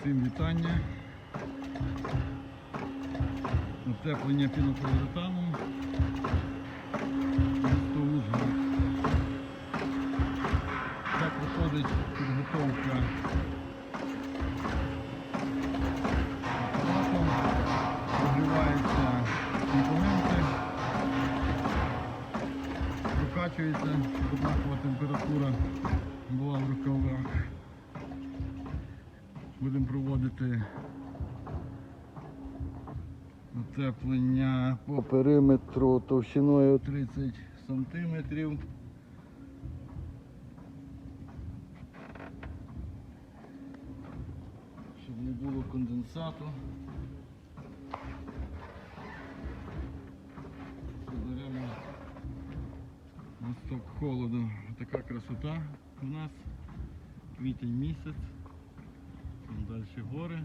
Всім вітання. Утеплення Ужгород. Так проходить підготовка апаратом. Прогріваються компоненти. Прокачується, однакова температура Будемо проводити утеплення по периметру товщиною 30 сантиметрів. Щоб не було конденсату. Заберемо мосток холоду. Така красота у нас. Квітень місяць. Далі гори.